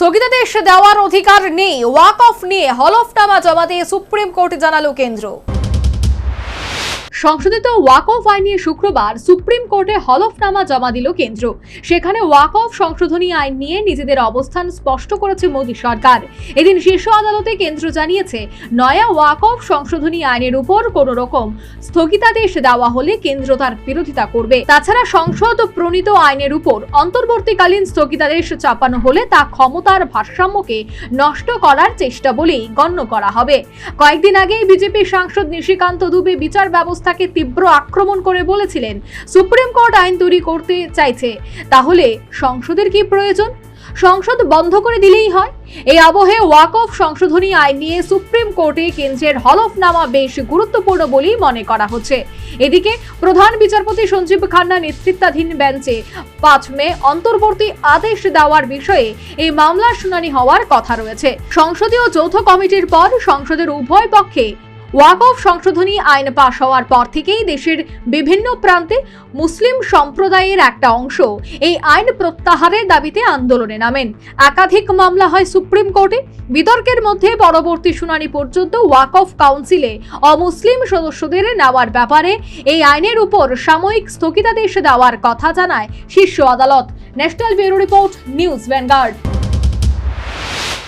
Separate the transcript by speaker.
Speaker 1: স্থগিতাদেশ দেওয়ার অধিকার নেই ওয়াক অফ নিয়ে হলফনামা জমা দিয়ে সুপ্রিম কোর্ট জানালো কেন্দ্র। সংশোধিত ওয়াক অফ আইন নিয়ে শুক্রবার সুপ্রিম কোর্টে হলফনামা জমা দিল কেন্দ্র। সেখানে ওয়াক অফ সংশোধনী আইন নিয়ে নিজেদের অবস্থান স্পষ্ট করেছে মোদী সরকার। এদিন শীর্ষ আদালতে কেন্দ্র জানিয়েছে, নয়া ওয়াক অফ সংশোধনী আইনের উপর কোনো রকম স্থগিতাদেশ দেওয়া হলে কেন্দ্র তার বিরোধিতা করবে। তাছাড়া সংসদ প্রণীত আইনের উপর অন্তর্বর্তীকালীন স্থগিতাদেশ চাপানো হলে তা ক্ষমতার ভারসাম্যকে নষ্ট করার চেষ্টা বলেই গণ্য করা হবে। কয়েকদিন আগেই বিজেপি সাংসদ নিশিকান্ত দুবে বিচার ব্যবস্থাকে তীব্র আক্রমণ করে বলেছিলেন, সুপ্রিম কোর্ট আইন তৈরি করতে চাইছে। তাহলে সংসদের কি প্রয়োজন? সংসদ বন্ধ করে দিলেই হয়? এই আবহে ওয়াক অফ সংশোধনী আইন নিয়ে সুপ্রিম কোর্টে কেন্দ্রের হলফনামা বেশ গুরুত্বপূর্ণ বলেই মনে করা হচ্ছে। এদিকে প্রধান বিচারপতি সঞ্জীব খান্না নেতৃত্বাধীন বেঞ্চে পাঁচ মে অন্তর্বর্তী আদেশ দেওয়ার বিষয়ে এই মামলার শুনানি হওয়ার কথা রয়েছে। সংসদীয় যৌথ কমিটির পর সংসদের উভয় পক্ষে ওয়াক অফ সংশোধনী আইন পাশ হওয়ার পর থেকেই দেশের বিভিন্ন প্রান্তে মুসলিম সম্প্রদায়ের একটা অংশ এই আইন প্রত্যাহারের দাবিতে আন্দোলনে নামেন। একাধিক মামলা হয় সুপ্রিম কোর্টে। বিতর্কের মধ্যে পরবর্তী শুনানি পর্যন্ত ওয়াক অফ কাউন্সিলে অমুসলিম সদস্যদের নেওয়ার ব্যাপারে এই আইনের উপর সাময়িক স্থগিতাদেশ দেওয়ার কথা জানায় শীর্ষ আদালত। National bureau report, news Vanguard.